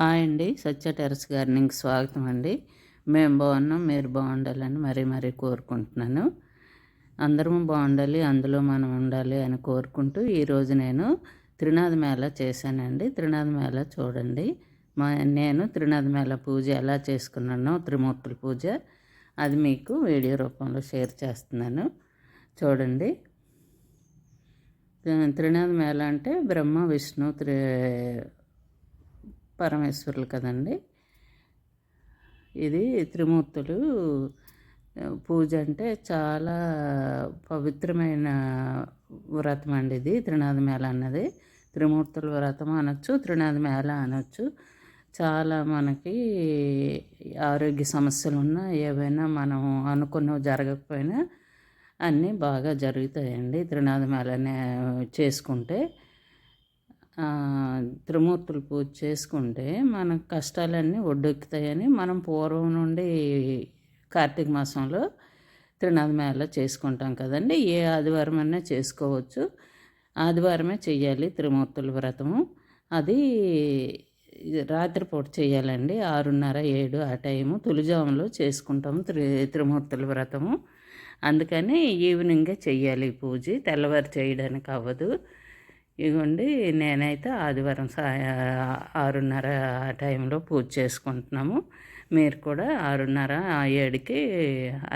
Hi అండి. సత్య terrace gardening స్వాగతం అండి. మేము బాగున్నాం మీరు బాగుండాలని మరీ మరీ కోరుకుంటున్నాను. అందరం బాగుండాలి అందులో మనం ఉండాలి అని కోరుకుంటూ ఈరోజు నేను త్రినాథ మేళ చేశానండి. త్రినాథ మేళ చూడండి. మా నేను త్రినాథ మేళ పూజ ఎలా చేసుకున్నానో త్రిమూర్తుల పూజ అది మీకు వీడియో రూపంలో షేర్ చేస్తున్నాను. చూడండి. త్రినాథ మేళ అంటే బ్రహ్మ విష్ణు త్రి పరమేశ్వరులు కదండి. ఇది త్రిమూర్తులు పూజ అంటే చాలా పవిత్రమైన వ్రతం అండి ఇది త్రినాథ మేళ అన్నది. త్రిమూర్తుల వ్రతం అనొచ్చు త్రినాథ మేళ అనొచ్చు. చాలా మనకి ఆరోగ్య సమస్యలు ఉన్నా ఏవైనా మనం అనుకున్నవి జరగకపోయినా అన్నీ బాగా జరుగుతాయండి త్రినాథ మేళనే చేసుకుంటే. త్రిమూర్తులు పూజ చేసుకుంటే మన కష్టాలన్నీ ఒడ్డెక్కుతాయని మనం పూర్వం నుండి కార్తీక మాసంలో త్రినాథ మేళ చేసుకుంటాం కదండి. ఏ ఆదివారం అయినా చేసుకోవచ్చు. ఆదివారమే చేయాలి త్రిమూర్తుల వ్రతము. అది రాత్రిపూట చేయాలండి ఆరున్నర ఏడు ఆ టైము తులిజాములో చేసుకుంటాము త్రి త్రిమూర్తుల వ్రతము. అందుకని ఈవినింగే చెయ్యాలి పూజ. తెల్లవారు చేయడానికి అవ్వదు. ఇదిగోండి నేనైతే ఆదివారం సాయ ఆరున్నర ఆ టైంలో పూజ చేసుకుంటున్నాము. మీరు కూడా ఆరున్నర ఏడుకి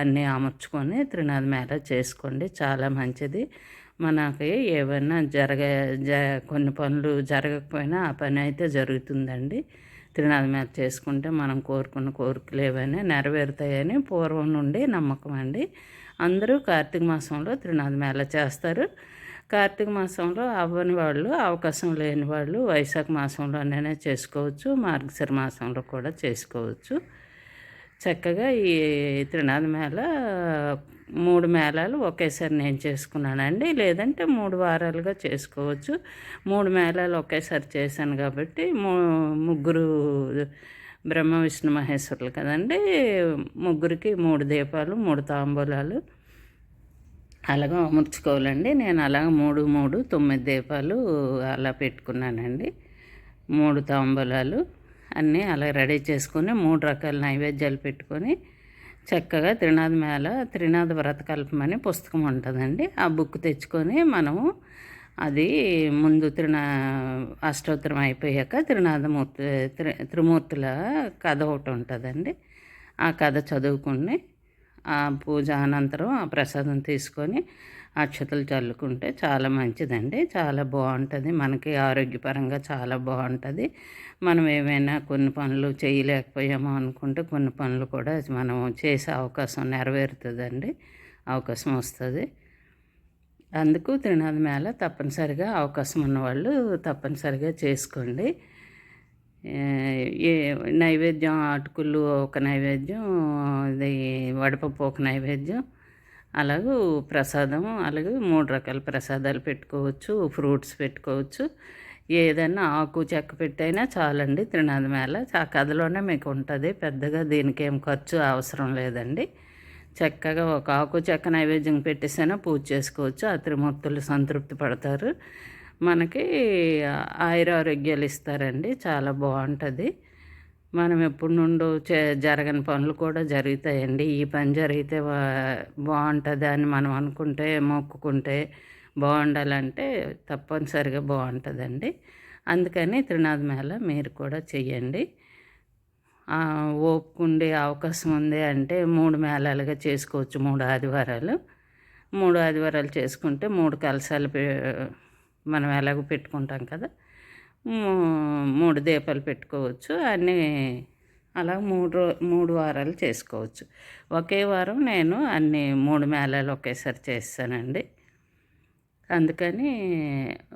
అన్నీ అమర్చుకొని త్రినాథ మేళ చేసుకోండి. చాలా మంచిది. మనకి ఏమైనా జరగ జ కొన్ని పనులు జరగకపోయినా ఆ పని అయితే జరుగుతుందండి. త్రినాథ మేళ చేసుకుంటే మనం కోరుకున్న కోరికలు ఏవైనా నెరవేరుతాయని పూర్వం నుండి నమ్మకం అండి. అందరూ కార్తీక మాసంలో త్రినాథ మేళ చేస్తారు. కార్తీక మాసంలో అవ్వని వాళ్ళు అవకాశం లేని వాళ్ళు వైశాఖ మాసంలోనే చేసుకోవచ్చు మార్గశిర మాసంలో కూడా చేసుకోవచ్చు. చక్కగా ఈ త్రినాథ మేళ మూడు మేళాలు ఒకేసారి నేను చేసుకున్నానండి. లేదంటే మూడు వారాలుగా చేసుకోవచ్చు. మూడు మేళాలు ఒకేసారి చేశాను కాబట్టి ముగ్గురు బ్రహ్మ విష్ణు మహేశ్వరులు కదండి. ముగ్గురికి మూడు దీపాలు మూడు తాంబూలాలు. అలాగ అమర్చుకోవాలండి నేను అలాగ మూడు మూడు తొమ్మిది దీపాలు అలా పెట్టుకున్నానండి. మూడు తాంబూలాలు అన్నీ అలా రెడీ చేసుకొని మూడు రకాల నైవేద్యాలు పెట్టుకొని చక్కగా త్రినాథ మేళ త్రినాథ వ్రతకల్పమని పుస్తకం ఉంటుందండి. ఆ బుక్ తెచ్చుకొని మనము అది ముందు త్రినా అష్టోత్తరం అయిపోయాక త్రినాథమూర్తి త్రి త్రిమూర్తుల కథ ఒకటి ఉంటుందండి. ఆ కథ చదువుకుని ఆ పూజ అనంతరం ఆ ప్రసాదం తీసుకొని అక్షతలు చల్లుకుంటే చాలా మంచిదండి. చాలా బాగుంటుంది. మనకి ఆరోగ్యపరంగా చాలా బాగుంటుంది. మనం ఏమైనా కొన్ని పనులు చేయలేకపోయామో అనుకుంటే కొన్ని పనులు కూడా మనం చేసే అవకాశం నెరవేరుతుందండి. అవకాశం వస్తుంది. అందుకు త్రినాథ మేళ తప్పనిసరిగా అవకాశం ఉన్నవాళ్ళు తప్పనిసరిగా చేసుకోండి. నైవేద్యం అటుకులు ఒక నైవేద్యం ఇది వడపప్పు ఒక నైవేద్యం అలాగే ప్రసాదం అలాగే మూడు రకాల ప్రసాదాలు పెట్టుకోవచ్చు ఫ్రూట్స్ పెట్టుకోవచ్చు. ఏదైనా ఆకు చెక్క పెట్టైనా చాలండి త్రినాథ మేళ. ఆ కథలోనే మీకు ఉంటుంది పెద్దగా దీనికి ఏం ఖర్చు అవసరం లేదండి. చక్కగా ఒక ఆకు చెక్క నైవేద్యం పెట్టేసైనా పూజ చేసుకోవచ్చు ఆ త్రిమూర్తులు సంతృప్తి పడతారు. మనకి ఆయురారోగ్యాలు ఇస్తారండి చాలా బాగుంటుంది. మనం ఎప్పుడు నుండో చే జరగని పనులు కూడా జరుగుతాయండి. ఈ పని జరిగితే బాగుంటుంది అని మనం అనుకుంటే మొక్కుకుంటే బాగుండాలంటే తప్పనిసరిగా బాగుంటుందండి. అందుకని త్రినాథ్ మేళ మీరు కూడా చెయ్యండి. ఓపుకుండే అవకాశం ఉంది అంటే మూడు మేళాలుగా చేసుకోవచ్చు మూడు ఆదివారాలు. మూడు ఆదివారాలు చేసుకుంటే మూడు కలశాలు మనం ఎలాగో పెట్టుకుంటాం కదా. మూడు దీపాలు పెట్టుకోవచ్చు. అన్నీ అలా మూడు మూడు వారాలు చేసుకోవచ్చు. ఒకే వారం నేను అన్ని మూడు మేళాలు ఒకేసారి చేస్తానండి. అందుకని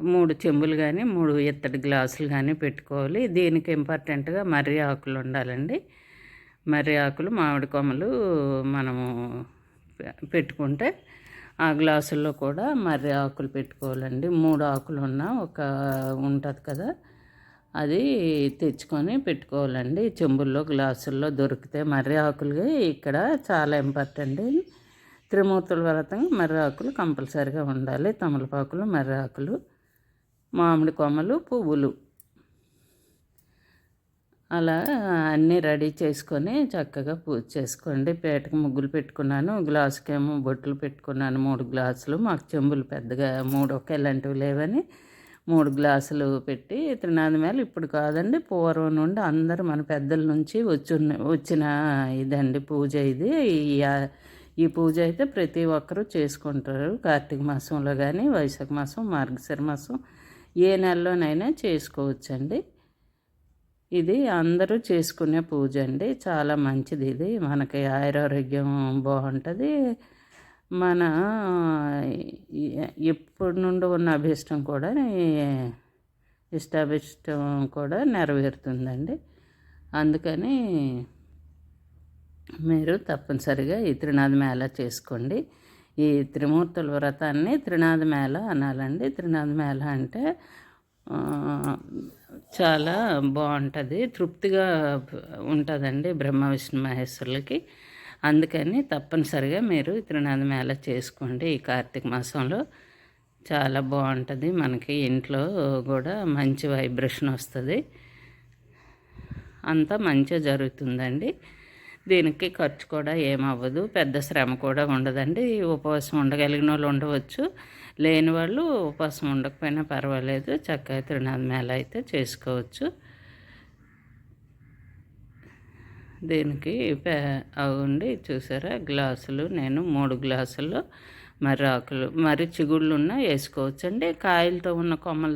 మూడు చెంబులు కానీ మూడు ఇత్తడి గ్లాసులు కానీ పెట్టుకోవాలి. దీనికి ఇంపార్టెంట్గా మర్రి ఆకులు ఉండాలండి. మర్రి ఆకులు మామిడి కొమ్మలు మనము పెట్టుకుంటే ఆ గ్లాసుల్లో కూడా మర్రి ఆకులు పెట్టుకోవాలండి. మూడు ఆకులు ఉన్న ఒక ఉంటుంది కదా అది తెచ్చుకొని పెట్టుకోవాలండి. చెంబుల్లో గ్లాసుల్లో దొరికితే మర్రి ఆకులు ఇక్కడ చాలా ఇంపార్టెంట్ త్రిమూర్తుల వ్రతం మర్రి ఆకులు కంపల్సరిగా ఉండాలి. తమలపాకులు మర్రి ఆకులు మామిడి కొమ్మలు పువ్వులు. అలా అన్నీ రెడీ చేసుకొని చక్కగా పూజ చేసుకోండి. పేటకు ముగ్గులు పెట్టుకున్నాను గ్లాసుకేమో బొట్లు పెట్టుకున్నాను మూడు గ్లాసులు. మాకు చెంబులు పెద్దగా మూడు ఒకేలాంటివి లేవని మూడు గ్లాసులు పెట్టి త్రినాది మేళ ఇప్పుడు కాదండి పూర్వం నుండి అందరూ మన పెద్దల నుంచి వచ్చిన వచ్చిన ఇదండి పూజ ఇది. ఈ పూజ అయితే ప్రతి ఒక్కరూ చేసుకుంటారు. కార్తీక మాసంలో కానీ వైశాఖ మాసం మార్గశిర మాసం ఏ నెలలోనైనా చేసుకోవచ్చండి. ఇది అందరూ చేసుకునే పూజ అండి. చాలా మంచిది ఇది. మనకి ఆయురారోగ్యం బాగుంటుంది. మన ఎప్పటి నుండి ఉన్న అభిష్టం కూడా ఇష్టాభిష్టం కూడా నెరవేరుతుందండి. అందుకని మీరు తప్పనిసరిగా ఈ త్రినాథ మేళ చేసుకోండి. ఈ త్రిమూర్తుల వ్రతాన్ని త్రినాథ మేళ అనాలండి. త్రినాథ మేళ అంటే చాలా బాగుంటుంది. తృప్తిగా ఉంటుందండి బ్రహ్మ విష్ణు మహేశ్వరులకి. అందుకని తప్పనిసరిగా మీరు త్రినాథ మేళ చేసుకోండి ఈ కార్తీక మాసంలో చాలా బాగుంటుంది. మనకి ఇంట్లో కూడా మంచి వైబ్రేషన్ వస్తుంది. అంతా మంచిగా జరుగుతుందండి. దీనికి ఖర్చు కూడా ఏమవ్వదు. పెద్ద శ్రమ కూడా ఉండదండి. ఉపవాసం ఉండగలిగిన వాళ్ళు ఉండవచ్చు. లేని వాళ్ళు ఉపవాసం ఉండకపోయినా పర్వాలేదు. చక్కగా తిరునాథ మేళ అయితే చేసుకోవచ్చు. దీనికి అవండి చూసారా? గ్లాసులు నేను మూడు గ్లాసులు. మరి ఆకులు మరి చిగుళ్ళు ఉన్న వేసుకోవచ్చండి. కాయలతో ఉన్న కొమ్మలు